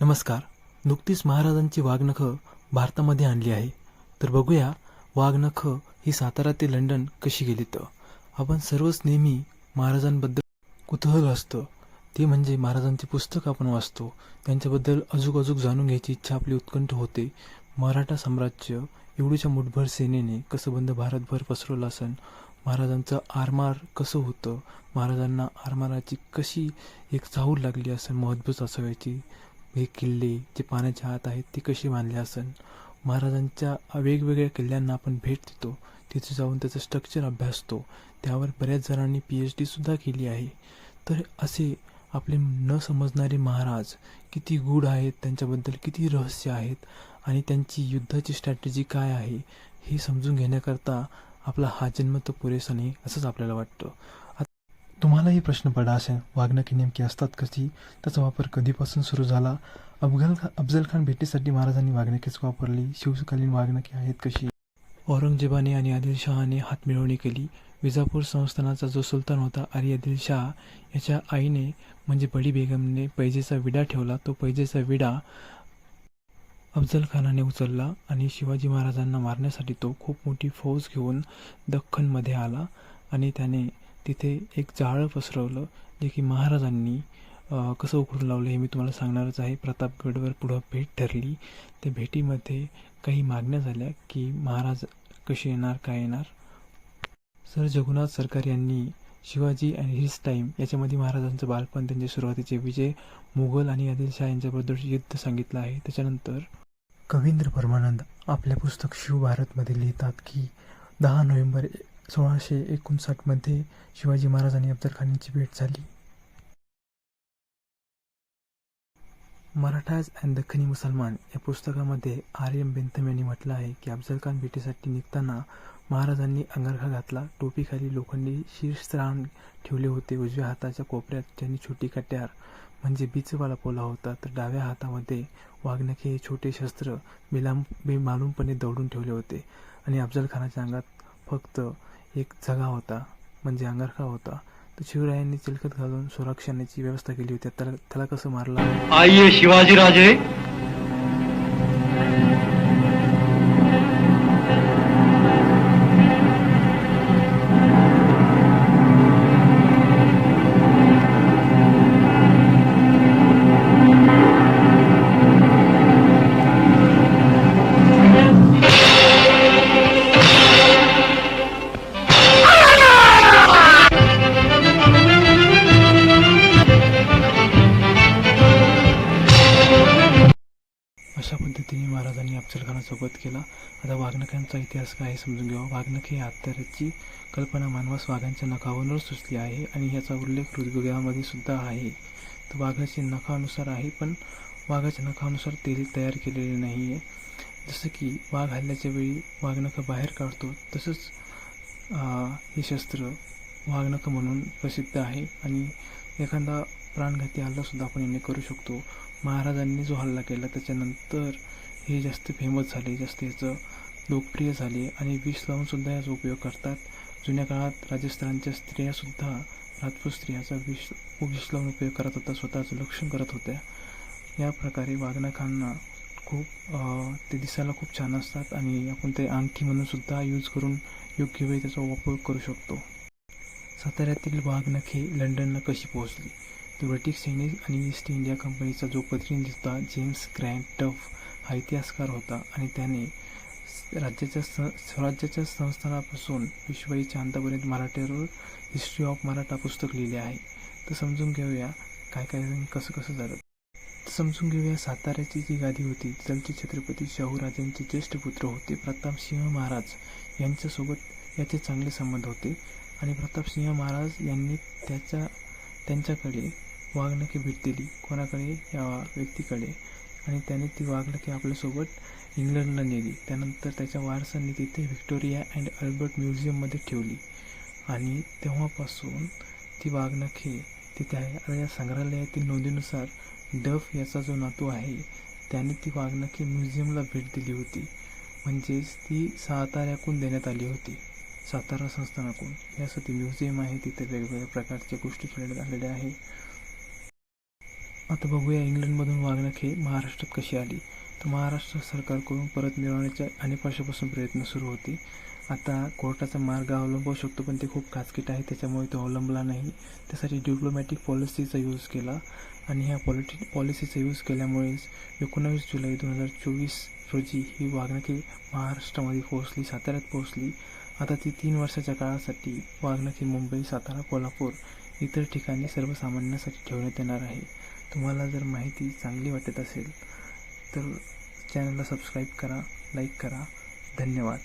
नमस्कार. नुकतीच महाराजांची वाघनखं भारतामध्ये आणली आहे. तर बघूया वाघनखं ही सातारा ते लंडन कशी गेली तर? आपण सर्वच नेहमी महाराजांबद्दल कुतूहल असतं ते म्हणजे महाराजांचे पुस्तक आपण वाचतो. त्यांच्याबद्दल अजूक अजूक जाणून घ्यायची इच्छा आपली उत्कंठ होते. मराठा साम्राज्य एवढीच्या मुठभर सेनेने कसं बंद भारतभर पसरवलं असन? महाराजांचं आरमार कसं होतं? महाराजांना आरमाराची कशी एक चाहूल लागली असं मजबूत असायची हे किल्ले जे पाण्याच्या आत आहेत ते कसे बांधले असन? महाराजांच्या वेगवेगळ्या किल्ल्यांना आपण भेट देतो. तिथे जाऊन त्याचं स्ट्रक्चर अभ्यासतो. त्यावर बऱ्याच जणांनी पी एच डीसुद्धा केली आहे. तर असे आपले न समजणारे महाराज किती गूढ आहेत त्यांच्याबद्दल किती रहस्य आहेत आणि त्यांची युद्धाची स्ट्रॅटेजी काय आहे हे समजून घेण्याकरता आपला हा जन्म तर पुरेसा नाही असंच आपल्याला वाटतं. तुम्हालाही प्रश्न पडला असेल वाघनखी नेमकी असतात कशी? त्याचा वापर कधीपासून सुरू झाला? अफगल खा अफजल खान भेटीसाठी महाराजांनी वागणकीच वापरली? शिवकालीन वाघनखी आहेत कशी? औरंगजेबाने आणि आदिलशहाने हातमिळवणी केली. विजापूर संस्थानाचा जो सुलतान होता अली आदिलशाह याच्या आईने म्हणजे बडी बेगमने पैजेचा विडा ठेवला. तो पैजेचा विडा अफजल खानाने उचलला आणि शिवाजी महाराजांना मारण्यासाठी तो खूप मोठी फौज घेऊन दख्खनमध्ये आला आणि त्याने तिथे एक जाळं पसरवलं जे की महाराजांनी कसं उकरून लावलं हे मी तुम्हाला सांगणारच आहे. प्रतापगडवर पुढं भेट ठरली. त्या भेटीमध्ये काही मागण्या झाल्या की महाराज कसे येणार काय येणार? सर जगन्नाथ सरकार यांनी शिवाजी अँड हिज टाईम याच्यामध्ये महाराजांचं बालपण त्यांचे सुरुवातीचे विजय मुघल आणि आदिलशाह यांच्याबद्दल युद्ध सांगितलं आहे. त्याच्यानंतर कवींद्र परमानंद आपल्या पुस्तक शिवभारतमध्ये लिहितात की दहा नोव्हेंबर सोळाशे एकोणसाठमध्ये शिवाजी महाराज आणि अफजल भेट झाली. मराठाज अँड दख्खनी मुसलमान या पुस्तकामध्ये आर एम बेंथम यांनी म्हटलं आहे की अफजल खान भेटीसाठी निघताना महाराजांनी अंगरखा घातला. टोपीखाली लोखंडी शीर्षस्त्राण ठेवले होते. उजव्या हाताच्या कोपऱ्यात त्यांनी छोटी कट्यार म्हणजे बीचवाला पोला होता. तर डाव्या हातामध्ये वाघनखे हे छोटे शस्त्र बेलाम बेमालूमपणे दौडून ठेवले होते. आणि अफजल खानाच्या अंगात फक्त एक जगा होता म्हणजे अंगरखा होता. तो शिवरायांनी चिलखत घालून सुरक्षणाची व्यवस्था केली होती. त्याला त्याला कसं मारलं? आईये शिवाजी अशा पद्धतीने महाराजांनी अफजल वध केला. आता वाघनखांचा इतिहास काय आहे समजून घ्यावा. वाघनखे हे हत्याराची कल्पना मानवास वाघांच्या नखावरूनच सुचली आहे आणि याचा उल्लेख ऋग्वेदामध्ये सुद्धा आहे. तर वाघाचे नखानुसार आहे पण वाघाच्या नखानुसार तेल तयार केलेले नाही आहे जसं की वाघ हल्ल्याच्या वेळी वाघनखं बाहेर काढतो तसंच हे शस्त्र वाघनखं म्हणून प्रसिद्ध आहे आणि एखादा प्राणघाती हल्लासुद्धा आपण याने करू शकतो. महाराजांनी जो हल्ला केला त्याच्यानंतर हे जास्त फेमस झाले जास्त याचं लोकप्रिय झाले आणि विष लावूनसुद्धा याचा उपयोग करतात. जुन्या काळात राजस्थानच्या स्त्रियासुद्धा राजपूत स्त्रियाचा विष विष लावून उपयोग करत होता स्वतःचं लक्षण करत होत्या. या प्रकारे वाघनखांना खूप ते दिसायला खूप छान असतात आणि आपण ते अंगठी म्हणूनसुद्धा यूज करून योग्य वेळी त्याचा उपयोग करू शकतो. साताऱ्यातील वाघनखे लंडनला कशी पोहोचली? ब्रिटिश सैनिक आणि ईस्ट इंडिया कंपनीचा जो प्रतिनिधी होता जेम्स ग्रँड टफ हा इतिहासकार होता आणि त्याने राज्याच्या स स्वराज्याच्या संस्थानापासून विश्ववाईच्या अंतापर्यंत मराठीवर हिस्ट्री ऑफ मराठा पुस्तक लिहिले आहे. तर समजून घेऊया काय काय कसं कसं झालं. तर समजून घेऊया साताऱ्याची जी गादी होती त्यांचे छत्रपती शाहूराजांचे ज्येष्ठ पुत्र होते प्रतापसिंह महाराज यांच्यासोबत याचे चांगले संबंध होते. आणि प्रतापसिंह महाराज यांनी त्याच्या त्यांच्याकडे वाघनखे भेट दिली कोणाकडे? या व्यक्तीकडे. आणि त्याने ती वाघनखे आपल्यासोबत इंग्लंडला नेली. त्यानंतर त्याच्या वारसांनी तिथे व्हिक्टोरिया अँड अल्बर्ट म्युझियममध्ये ठेवली. आणि तेव्हापासून ती वाघनखे तिथे आहे. आता या संग्रहालयातील नोंदीनुसार डफ याचा जो नातू आहे त्याने ती वाघनखे म्युझियमला भेट दिली होती. म्हणजेच ती साताऱ्याकून देण्यात आली होती. सातारा संस्थानाकडून यासाठी म्युझियम आहे. तिथे वेगवेगळ्या प्रकारच्या गोष्टी खेळण्यात आलेल्या आहे आता बघूया इंग्लंडमधून वागणूक हे महाराष्ट्रात कशी आली. तर महाराष्ट्र सरकारकडून परत मिळवण्याचे अनेक वर्षापासून प्रयत्न सुरू होते. आता कोर्टाचा मार्ग अवलंबू शकतो पण ते खूप खाजकीट आहे त्याच्यामुळे तो अवलंबला नाही. त्यासाठी डिप्लोमॅटिक पॉलिसीचा यूज केला आणि ह्या पॉलिटी पॉलिसीचा यूज केल्यामुळेच एकोणावीस जुलै दोन हजार चोवीस रोजी ही वाघनखी महाराष्ट्रामध्ये पोहोचली साताऱ्यात पोहोचली. आता ती तीन वर्षाच्या काळासाठी वाघनखी मुंबई सातारा कोल्हापूर इतर ठिकाणी सर्वसामान्यांसाठी ठेवण्यात येणार आहे. तुम्हाला जर माहिती चांगली वाटत असेल तर चॅनलला सबस्क्राईब करा लाईक करा. धन्यवाद.